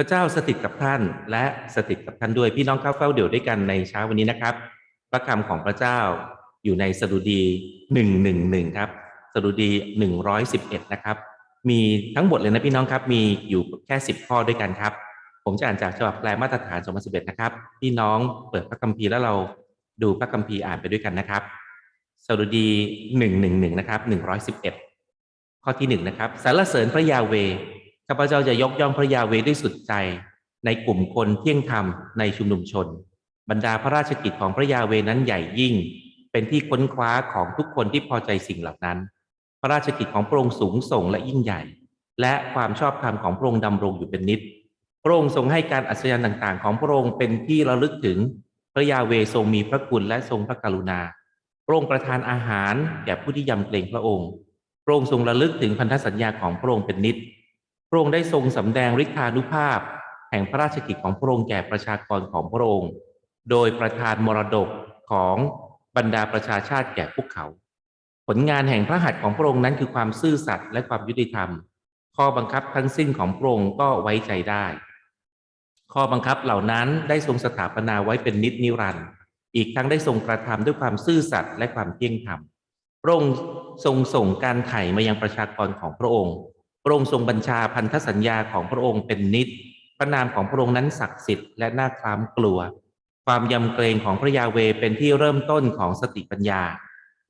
พระเจ้าสถิตกับท่านและสถิตกับท่านด้วยพี่น้องเข้าเฝ้าเดี่ยวด้วยกันในเช้าวันนี้นะครับ พระคำของพระเจ้าอยู่ในสดุดีหนึ่งหนึ่งหนึ่งครับสดุดีหนึ่งร้อยสิบเอ็ดนะครับ มีทั้งหมดเลยนะพี่น้องครับ มีอยู่แค่สิบข้อด้วยกันครับ ผมจะอ่านจากฉบับแปลมาตรฐาน2011นะครับ พี่น้องเปิดพระคัมภีร์แล้วเราดูพระคัมภีร์อ่านไปด้วยกันนะครับสดุดีหนึ่งหนึ่งหนึ่งนะครับหนึ่งร้อยสิบเอ็ดข้อที่หนึ่งนะครับสรรเสริญพระยาเว ข้าพเจ้าจะยกย่องพระยาเวด้วยสุดใจ ในกลุ่มคนเที่ยงธรรมในชุมนุมชน บรรดาพระราชกิจของพระยาเวนั้นใหญ่ยิ่ง เป็นที่ค้นคว้าของทุกคนที่พอใจสิ่งเหล่านั้น พระราชกิจของพระองค์สูงส่งและยิ่งใหญ่ และความชอบธรรมของพระองค์ดำรงอยู่เป็นนิจพระองค์ทรงให้การอัศจรรย์ต่างๆ ของพระองค์เป็นที่ระลึกถึง พระยาเวทรงมีพระคุณและทรงพระกรุณา พระองค์ประทานอาหารแก่ผู้ที่ยำเกรงพระองค์ พระองค์ทรงระลึกถึงพันธสัญญาของพระองค์เป็นนิจ พระองค์ได้ทรงสำแดงฤทธานุภาพ แห่งพระราชกิจของพระองค์แก่ประชากรของพระองค์ โดยประทานมรดกของบรรดาประชาชาติแก่พวกเขา ผลงานแห่งพระหัตถ์ของพระองค์นั้นคือความซื่อสัตย์และความยุติธรรม ข้อบังคับทั้งสิ้นของพระองค์ก็ไว้ใจได้ ข้อบังคับเหล่านั้นได้ทรงสถาปนาไว้เป็นนิจนิรันดร์อีกทั้งได้ทรงกระทำด้วยความซื่อสัตย์และความเที่ยงธรรมพระองค์ทรงส่งการไถ่มายังประชากรของพระองค์ ระองค์ทรงบัญชาพันธสัญญาของพระองค์เป็นนิจพระนามของพระองค์นั้นศักดิ์สิทธิ์และน่าคล้ามกลัว ความยำเกรงของพระยาเวเป็นที่เริ่มต้นของสติปัญญา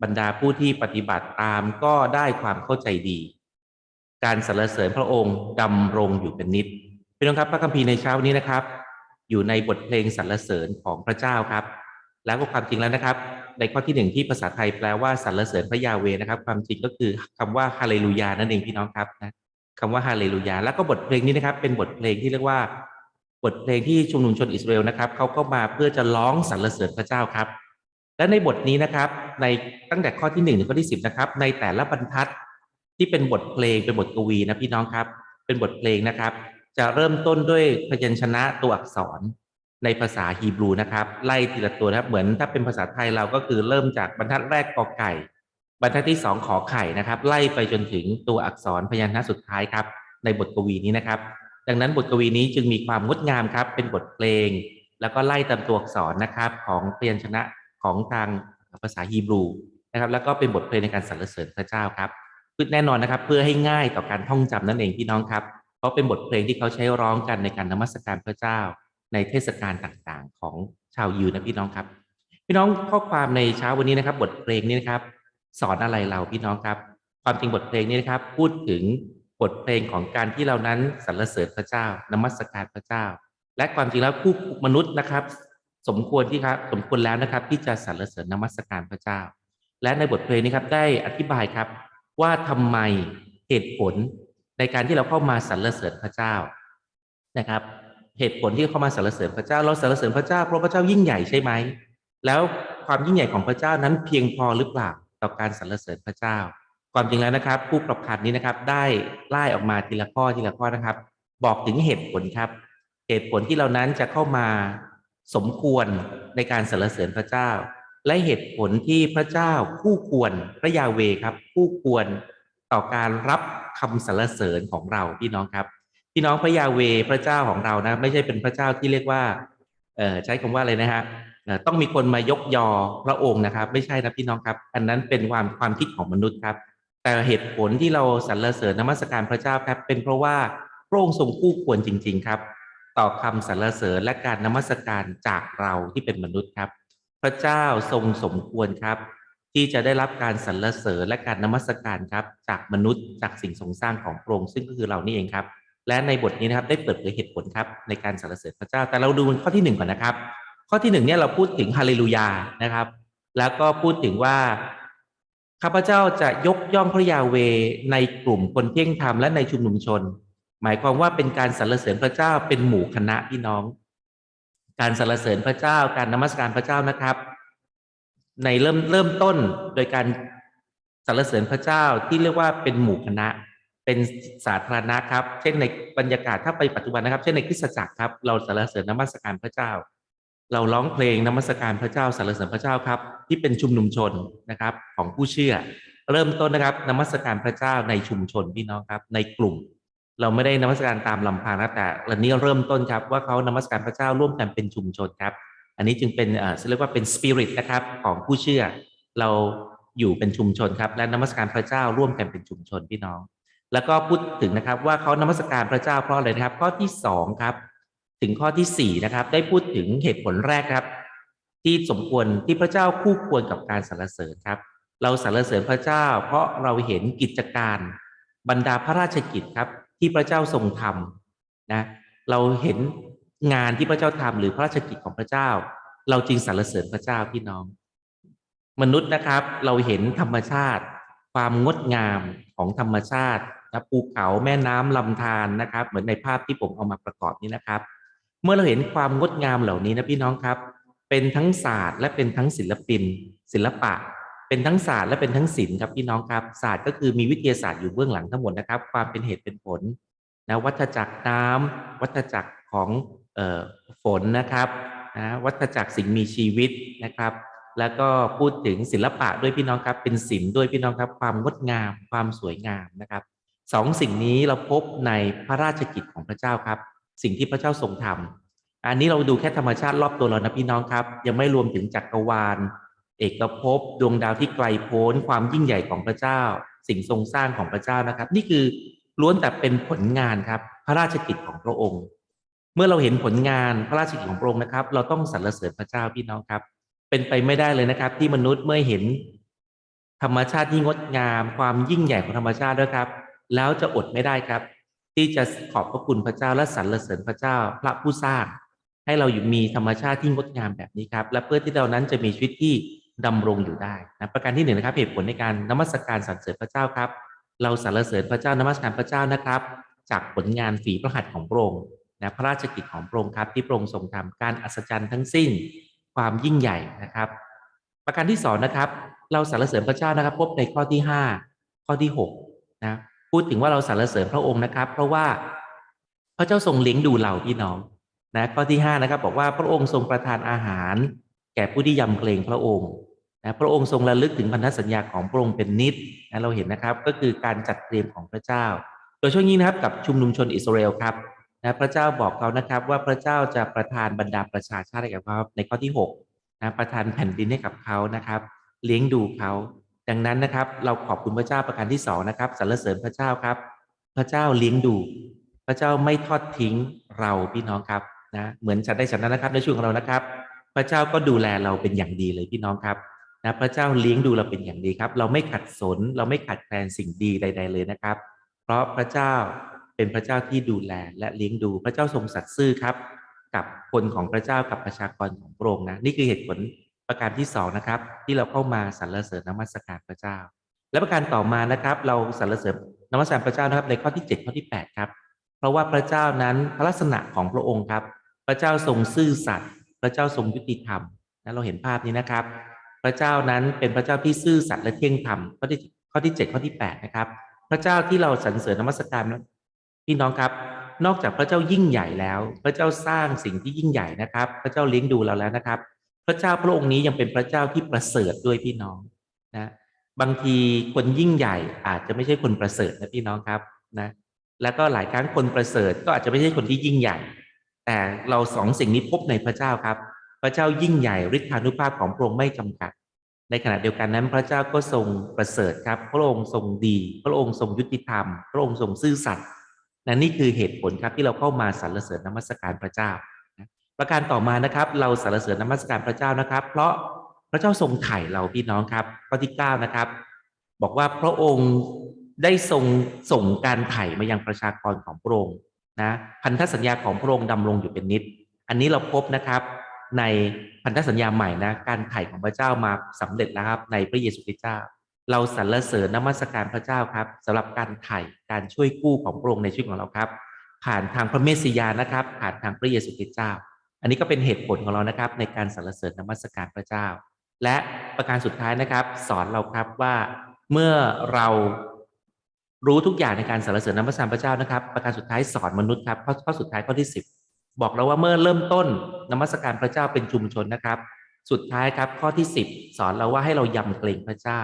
บรรดาผู้ที่ปฏิบัติตามก็ได้ความเข้าใจดี การสรรเสริญพระองค์ดำรงอยู่เป็นนิจพี่น้องครับพระคัมภีร์ในเช้านี้นะครับ อยู่ในบทเพลงสรรเสริญของพระเจ้าครับ แล้วก็ความจริงแล้วนะครับ ในข้อที่หนึ่งที่ภาษาไทยแปลว่าสรรเสริญพระยาเวนะครับ ความจริงก็คือคำว่าฮาเลลูยานั่นเองพี่น้องครับนะ คำว่าฮาเลลูยาแล้วก็บทเพลงนี้นะครับ เป็นบทเพลงที่เรียกว่า บทเพลงที่ชุมนุมชนอิสราเอลนะครับเขาก็มาเพื่อจะร้องสรรเสริญพระเจ้าครับ และในบทนี้นะครับในตั้งแต่ข้อที่หนึ่งถึงข้อที่สิบนะครับในแต่ละบรรทัดที่เป็นบทเพลงเป็นบทกวีนะพี่น้องครับ เป็นบทเพลงนะครับ จะเริ่มต้นด้วยพยัญชนะตัวอักษรในภาษาฮีบรูนะครับ ไล่ทีละตัวนะครับเหมือนถ้าเป็นภาษาไทยเราก็คือเริ่มจากบรรทัดแรกกอไก่ บรรทัดที่สองขอไข่นะครับ ไล่ไปจนถึงตัวอักษรพยัญชนะสุดท้ายครับ ในบทกวีนี้นะครับ ดังนั้นบทกวีนี้จึงมีความงดงามครับ เป็นบทเพลง แล้วก็ไล่ตามตัวอักษรนะครับ ของพยัญชนะของทางภาษาฮีบรูนะครับ แล้วก็เป็นบทเพลงในการสรรเสริญพระเจ้าครับแน่นอนนะครับ เพื่อให้ง่ายต่อการท่องจำนั่นเองพี่น้องครับ เพราะเป็นบทเพลงที่เขาใช้ร้องกันในการนมัสการพระเจ้า ในเทศกาลต่างๆ ของชาวยิวนะพี่น้องครับ พี่น้องข้อความในเช้าวันนี้นะครับ บทเพลงนี้นะครับ สอนอะไรเราพี่น้องครับ ความจริงบทเพลงนี้นะครับ พูดถึงบทเพลงของการที่เรานั้นสรรเสริญพระเจ้านมัสการพระเจ้า และความจริงแล้วผู้มนุษย์นะครับ สมควรที่ครับสมควรแล้วนะครับ ที่จะสรรเสริญนมัสการพระเจ้า และในบทเพลงนี้ครับได้อธิบายครับ ว่าทำไมเหตุผลในการที่เราเข้ามาสรรเสริญพระเจ้านะครับ เหตุผลที่เข้ามาสรรเสริญพระเจ้า เราสรรเสริญพระเจ้าเพราะพระเจ้ายิ่งใหญ่ใช่ไหมแล้วความยิ่งใหญ่ของพระเจ้านั้นเพียงพอหรือเปล่า ต่อการสรรเสริญพระเจ้า ความจริงแล้วนะครับ ผู้ประพันธ์นี้นะครับ ได้ไล่ออกมาทีละข้อทีละข้อนะครับ บอกถึงเหตุผลครับ เหตุผลที่เรานั้นจะเข้ามาสมควรในการสรรเสริญพระเจ้า และเหตุผลที่พระเจ้าคู่ควรพระยาเวครับ คู่ควรต่อการรับคำสรรเสริญของเราพี่น้องครับพี่น้องพระยาเวพระเจ้าของเรานะ ไม่ใช่เป็นพระเจ้าที่เรียกว่า เอ่อใช้คำว่าอะไรนะฮะ ต้องมีคนมายกยอพระองค์นะครับ ไม่ใช่นะพี่น้องครับ อันนั้นเป็นความความคิดของมนุษย์ครับ แต่เหตุผลที่เราสรรเสริญนมัสการพระเจ้าครับ เป็นเพราะว่าพระองค์ทรงคู่ควรจริง ๆ ครับ ต่อคำสรรเสริญและการนมัสการจากเราที่เป็นมนุษย์ครับ พระเจ้าทรงสมควรครับ ที่จะได้รับการสรรเสริญและการนมัสการครับ จากมนุษย์จากสิ่งทรงสร้างของพระองค์ซึ่งก็คือเรานี่เองครับ และในบทนี้นะครับได้เปิดเผยเหตุผลครับในการสรรเสริญพระเจ้าแต่เราดูข้อที่หนึ่งก่อนนะครับ ข้อที่หนึ่งเนี่ยเราพูดถึงฮาเลลูยานะครับ แล้วก็พูดถึงว่าข้าพเจ้าจะยกย่องพระยาเวในกลุ่มคนเที่ยงธรรมและในชุมนุมชน หมายความว่าเป็นการสรรเสริญพระเจ้าเป็นหมู่คณะพี่น้อง การสรรเสริญพระเจ้า การนมัสการพระเจ้านะครับ ในเริ่มเริ่มต้นโดยการสรรเสริญพระเจ้าที่เรียกว่าเป็นหมู่คณะเป็นสาธารณะครับ เช่นในบรรยากาศถ้าไปปัจจุบันนะครับ เช่นในคริสตจักรครับ เราสรรเสริญนมัสการพระเจ้า เราร้องเพลงนมัสการพระเจ้าสรรเสริญพระเจ้าครับ ที่เป็นชุมนุมชนนะครับ ของผู้เชื่อ เริ่มต้นนะครับนมัสการพระเจ้าในชุมชนพี่น้องครับ ในกลุ่ม เราไม่ได้นมัสการตามลำพังนะแต่วันนี้เริ่มต้นครับว่าเขานมัสการพระเจ้าร่วมกันเป็นชุมชนครับ อันนี้จึงเป็นเออเรียกว่าเป็นสปิริตนะครับของผู้เชื่อ เราอยู่เป็นชุมชนครับ และนมัสการพระเจ้าร่วมกันเป็นชุมชนพี่น้อง แล้วก็พูดถึงนะครับว่าเขานมัสการพระเจ้าเพราะอะไรนะครับ ข้อที่สองครับ ถึงข้อที่สี่นะครับ ได้พูดถึงเหตุผลแรกครับ ที่สมควรที่พระเจ้าคู่ควรกับการสรรเสริญครับ เราสรรเสริญพระเจ้า เพราะเราเห็นกิจการบรรดาพระราชกิจครับ ที่พระเจ้าทรงทำนะเราเห็นงานที่พระเจ้าทำหรือพระราชกิจของพระเจ้า เราจึงสรรเสริญพระเจ้าพี่น้อง มนุษย์นะครับ เราเห็นธรรมชาติ ความงดงามของธรรมชาตินะภูเขาแม่น้ำลำธารนะครับ เหมือนในภาพที่ผมเอามาประกอบนี้นะครับ เมื่อเราเห็นความงดงามเหล่านี้นะพี่น้องครับ เป็นทั้งศาสตร์และเป็นทั้งศิลปิน ศิลปะ เป็นทั้งศาสตร์และเป็นทั้งศิลป์ครับพี่น้องครับศาสตร์ก็คือมีวิทยาศาสตร์อยู่เบื้องหลังทั้งหมดนะครับ ความเป็นเหตุเป็นผลนะวัฏจักรน้ำวัฏจักรของเอ่อฝนนะครับนะวัฏจักรสิ่งมีชีวิตนะครับ แล้วก็พูดถึงศิลปะด้วยพี่น้องครับ เป็นศิลป์ด้วยพี่น้องครับ ความงดงาม ความสวยงามนะครับสองสิ่งนี้เราพบในพระราชกิจของพระเจ้าครับ สิ่งที่พระเจ้าทรงทำอันนี้เราดูแค่ธรรมชาติรอบตัวเรานะพี่น้องครับ ยังไม่รวมถึงจักรวาล เอกภพดวงดาวที่ไกลโพ้นความยิ่งใหญ่ของพระเจ้า สิ่งทรงสร้างของพระเจ้านะครับ นี่คือล้วนแต่เป็นผลงานครับ พระราชกิจของพระองค์ เมื่อเราเห็นผลงานพระราชกิจของพระองค์นะครับ เราต้องสรรเสริญพระเจ้าพี่น้องครับ เป็นไปไม่ได้เลยนะครับ ที่มนุษย์เมื่อเห็น ธรรมชาติที่งดงาม ความยิ่งใหญ่ของธรรมชาติด้วยครับ แล้วจะอดไม่ได้ครับ ที่จะขอบพระคุณพระเจ้าและสรรเสริญพระเจ้าพระผู้สร้าง ให้เราอยู่มีธรรมชาติที่งดงามแบบนี้ครับ และเพื่อที่เรานั้นจะมีชีวิตที่ดำรงอยู่ได้นะประการที่หนึ่งนะครับเหตุผลในการนมัสการสรรเสริญพระเจ้าครับ เราสรรเสริญพระเจ้านมัสการพระเจ้านะครับ จากผลงานฝีพระหัตถ์ของพระองค์นะพระราชกิจของพระองค์ครับ ที่พระองค์ทรงทำการอัศจรรย์ทั้งสิ้นความยิ่งใหญ่นะครับ ประการที่สองนะครับ เราสรรเสริญพระเจ้านะครับ พบในข้อที่ห้าข้อที่หกนะ พูดถึงว่าเราสรรเสริญพระองค์นะครับ เพราะว่าพระเจ้าทรงเลี้ยงดูเราพี่น้องนะข้อที่ห้านะครับ บอกว่าพระองค์ทรงประทานอาหาร แก่ผู้ที่ยำเกรงพระองค์นะพระองค์ทรงระลึกถึงพันธสัญญาของพระองค์เป็นนิดนะเราเห็นนะครับ ก็คือการจัดเตรียมของพระเจ้า โดยช่วงนี้นะครับกับชุมนุมชนอิสราเอลครับนะพระเจ้าบอกเขานะครับ ว่าพระเจ้าจะประทานบรรดาประชาชาติให้กับเขาในข้อที่หกนะประทานแผ่นดินให้กับเขานะครับ เลี้ยงดูเขา ดังนั้นนะครับ เราขอบคุณพระเจ้าประการที่สองนะครับสรรเสริญพระเจ้าครับ พระเจ้าเลี้ยงดู พระเจ้าไม่ทอดทิ้งเราพี่น้องครับนะเหมือนฉันได้ฉันนั้นนะครับในช่วงของเรานะครับ พระเจ้าก็ดูแลเราเป็นอย่างดีเลยพี่น้องครับนะพระเจ้าเลี้ยงดูเราเป็นอย่างดีครับ เราไม่ขัดสน เราไม่ขัดแคลนสิ่งดีใด ๆ เลยนะครับ เพราะพระเจ้าเป็นพระเจ้าที่ดูแลและเลี้ยงดูพระเจ้าทรงสัตย์ซื่อครับ กับคนของพระเจ้ากับประชากรของพระองค์นะนี่คือเหตุผล ประการที่สองนะครับ ที่เราเข้ามาสรรเสริญนมัสการพระเจ้า และประการต่อมานะครับ เราสรรเสริญนมัสการพระเจ้านะครับ ในข้อที่ 7 ข้อที่ 8 ครับ เพราะว่าพระเจ้านั้นพระลักษณะของพระองค์ครับ พระเจ้าทรงซื่อสัตย์พระเจ้าทรงยุติธรรมนะเราเห็นภาพนี้นะครับ พระเจ้านั้นเป็นพระเจ้าที่ซื่อสัตย์และเที่ยงธรรมข้อที่ข้อที่ 7 ข้อที่ 8 นะครับ พระเจ้าที่เราสรรเสริญนมัสการพี่น้องครับนอกจากพระเจ้ายิ่งใหญ่แล้ว พระเจ้าสร้างสิ่งที่ยิ่งใหญ่นะครับ พระเจ้าเลี้ยงดูเราแล้วนะครับ พระเจ้าพระองค์นี้ยังเป็นพระเจ้าที่ประเสริฐด้วยพี่น้องนะบางทีคนยิ่งใหญ่อาจจะไม่ใช่คนประเสริฐนะพี่น้องครับนะแล้วก็หลายครั้งคนประเสริฐก็อาจจะไม่ใช่คนที่ยิ่งใหญ่ แต่เราสองสิ่งนี้พบในพระเจ้าครับ พระเจ้ายิ่งใหญ่ฤทธานุภาพของพระองค์ไม่จำกัด ในขณะเดียวกันนั้น พระเจ้าก็ทรงประเสริฐครับ พระองค์ทรงดี พระองค์ทรงยุติธรรม พระองค์ทรงซื่อสัตย์และนี่คือเหตุผลครับที่เราเข้ามาสรรเสริญนมัสการพระเจ้า ประการต่อมานะครับ เราสรรเสริญนมัสการพระเจ้านะครับ เพราะพระเจ้าทรงไถ่เราพี่น้องครับข้อที่เก้านะครับ บอกว่าพระองค์ได้ทรงส่งการไถ่มายังประชากรของพระองค์นะพันธสัญญาของพระองค์ดำรงอยู่เป็นนิด อันนี้เราพบนะครับในพันธสัญญาใหม่นะการไถ่ของพระเจ้ามาสำเร็จแล้วครับ ในพระเยซูคริสต์เจ้า เราสรรเสริญนมัสการพระเจ้าครับสำหรับการไถ่การช่วยกู้ของพระองค์ในชีวิตของเราครับ ผ่านทางพระเมสสิยานะครับ ผ่านทางพระเยซูคริสต์เจ้า อันนี้ก็เป็นเหตุผลของเรานะครับในการสรรเสริญนมัสการพระเจ้า และประการสุดท้ายนะครับ สอนเราครับว่าเมื่อเรารู้ทุกอย่างในการสรรเสริญนมัสการพระเจ้านะครับ ประการสุดท้ายสอนมนุษย์ครับข้อข้อสุดท้ายข้อที่สิบบอกเราว่าเมื่อเริ่มต้นนมัสการพระเจ้าเป็นชุมชนนะครับ สุดท้ายครับข้อที่สิบสอนเราว่าให้เรายำเกรงพระเจ้า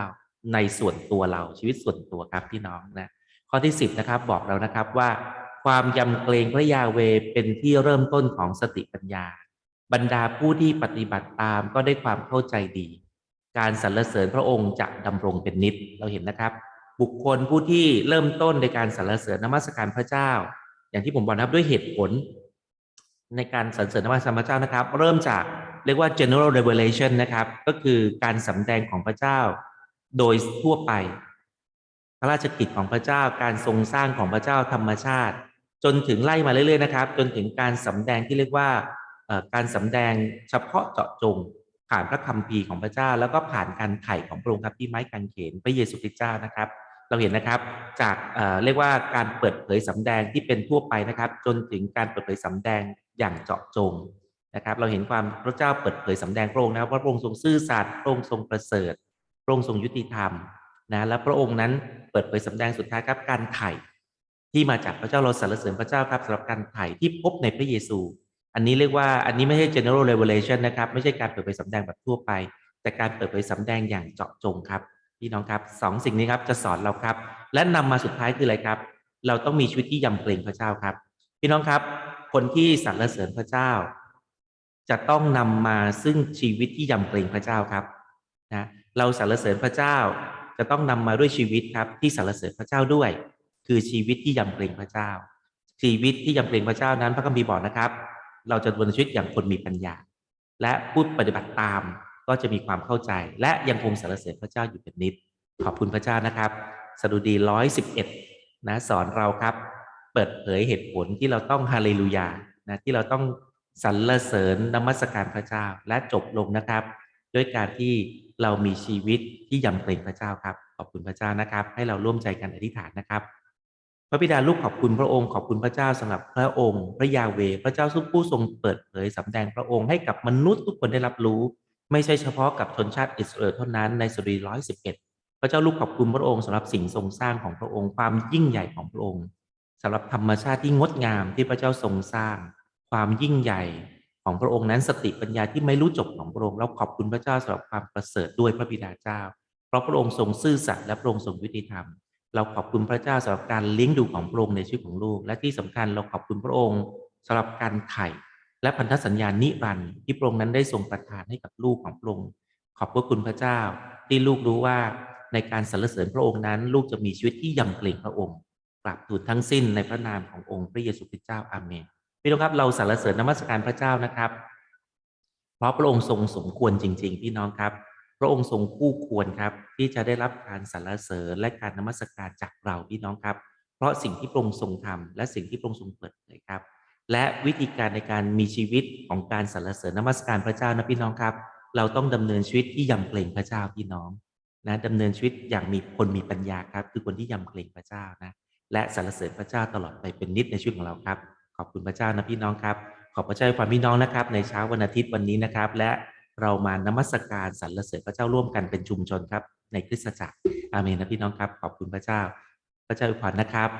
ในส่วนตัวเราชีวิตส่วนตัวครับพี่น้องนะข้อที่สิบนะครับบอกเรานะครับว่า ความยำเกรงพระยาเวเป็นที่เริ่มต้นของสติปัญญา บรรดาผู้ที่ปฏิบัติตามก็ได้ความเข้าใจดี การสรรเสริญพระองค์จะดำรงเป็นนิจเราเห็นนะครับ บุคคลผู้ที่เริ่มต้นในการสรรเสริญนมัสการพระเจ้า อย่างที่ผมบอกนะครับด้วยเหตุผล ในการสรรเสริญนมัสการพระเจ้านะครับ เริ่มจากเรียกว่า general revelation นะครับ ก็คือการสำแดงของพระเจ้า โดยทั่วไป พระราชกิจของพระเจ้าการทรงสร้างของพระเจ้าธรรมชาติ จนถึงไล่มาเรื่อยๆนะครับ จนถึงการสำแดงที่เรียกว่าการสำแดงเฉพาะเจาะจงผ่านพระคัมภีร์ของพระเจ้า แล้วก็ผ่านการไถ่ของพระองค์ครับที่ไม้กางเขนพระเยซูคริสต์เจ้านะครับ เราเห็นนะครับจากเเรียกว่าการเปิดเผยสำแดงที่เป็นทั่วไปนะครับ จนถึงการเปิดเผยสำแดงอย่างเจาะจงนะครับ เราเห็นความพระเจ้าเปิดเผยสำแดงพระองค์นะครับว่าพระองค์ทรงซื่อสัตย์พระองค์ทรงประเสริฐพระองค์ทรงยุติธรรมนะและพระองค์นั้นเปิดเผยสำแดงสุดท้ายครับการไถ่ ที่มาจากพระเจ้าเราสรรเสริญพระเจ้าครับสำหรับการไถ่ที่พบในพระเยซู อันนี้เรียกว่าอันนี้ไม่ใช่ general revelation นะครับ ไม่ใช่การเปิดเผยสำแดงแบบทั่วไป แต่การเปิดเผยสำแดงอย่างเจาะจงครับพี่น้องครับสองสิ่งนี้ครับจะสอนเราครับ และนำมาสุดท้ายคืออะไรครับ เราต้องมีชีวิตที่ยำเกรงพระเจ้าครับ พี่น้องครับ คนที่สรรเสริญพระเจ้า จะต้องนำมาซึ่งชีวิตที่ยำเกรงพระเจ้าครับนะเราสรรเสริญพระเจ้าจะต้องนำมาด้วยชีวิตครับที่สรรเสริญพระเจ้าด้วย คือชีวิตที่ยำเกรงพระเจ้า ชีวิตที่ยำเกรงพระเจ้านั้น พระคัมภีร์บอกนะครับ เราจะดำเนินชีวิตอย่างคนมีปัญญา และผู้ปฏิบัติตามก็จะมีความเข้าใจ และยังคงสรรเสริญพระเจ้าอยู่เป็นนิด ขอบคุณพระเจ้านะครับสดุดีร้อยสิบเอ็ดนะสอนเราครับ เปิดเผยเหตุผลที่เราต้องฮาเลลูยานะที่เราต้องสรรเสริญนมัสการพระเจ้าและจบลงนะครับ ด้วยการที่เรามีชีวิตที่ยำเกรงพระเจ้าครับ ขอบคุณพระเจ้านะครับ ให้เราร่วมใจกันอธิษฐานนะครับ ระบิดาลูกขอบคุณพระองค์ขอบคุณพระเจ้าสำหรับพระองค์ พระยาเวพระเจ้าสุผู้ทรงเปิดเผยสำแดงพระองค์ให้กับมนุษย์ทุกคนได้รับรู้ ไม่ใช่เฉพาะกับชนชาติอิสราเอลเท่านั้นในสดุดีร้อยสิบเอ็ดพระเจ้าลูกขอบคุณพระองค์สำหรับสิ่งทรงสร้างของพระองค์ ความยิ่งใหญ่ของพระองค์สำหรับธรรมชาติที่งดงามที่พระเจ้าทรงสร้าง ความยิ่งใหญ่ของพระองค์นั้นสติปัญญาที่ไม่รู้จบของพระองค์เราขอบคุณพระเจ้าสำหรับความประเสริฐด้วยพระบิดาเจ้า เพราะพระองค์ทรงซื่อสัตย์และพระองค์ทรงยุติธรรม เราขอบคุณพระเจ้าสำหรับการเลี้ยงดูของพระองค์ในชีวิตของลูก และที่สำคัญเราขอบคุณพระองค์สำหรับการไถ่และพันธสัญญานิรันดร์ที่พระองค์นั้นได้ทรงประทานให้กับลูกของพระองค์ขอบพระคุณพระเจ้า ที่ลูกรู้ว่าในการสรรเสริญพระองค์นั้น ลูกจะมีชีวิตที่ยำเกรงพระองค์กราบทูลทั้งสิ้นในพระนามขององค์พระเยซูคริสต์เจ้าอาเมนพี่น้องครับเราสรรเสริญนมัสการพระเจ้านะครับ เพราะพระองค์ทรงสมควรจริง ๆ พี่น้องครับ พระองค์ทรงคู่ควรครับ ที่จะได้รับการสรรเสริญและการนมัสการจากเราพี่น้องครับ เพราะสิ่งที่พระองค์ทรงทำและสิ่งที่พระองค์ทรงเปิดเผยครับ และวิธีการในการมีชีวิตของการสรรเสริญนมัสการพระเจ้านะพี่น้องครับ เราต้องดำเนินชีวิตที่ยำเกรงพระเจ้าพี่น้องนะดำเนินชีวิตอย่างมีคนมีปัญญาครับ คือคนที่ยำเกรงพระเจ้านะและสรรเสริญพระเจ้าตลอดไปเป็นนิดในชีวิตของเราครับ ขอบคุณพระเจ้านะพี่น้องครับ ขอบพระเจ้าความพี่น้องนะครับ ในเช้าวันอาทิตย์วันนี้นะครับ และ เรามานมัสการสรรเสริญพระเจ้าร่วมกันเป็นชุมชนครับ ในคริสตจักรอาเมนนะพี่น้องครับ ขอบคุณพระเจ้า พระเจ้าอวยพรนะครับ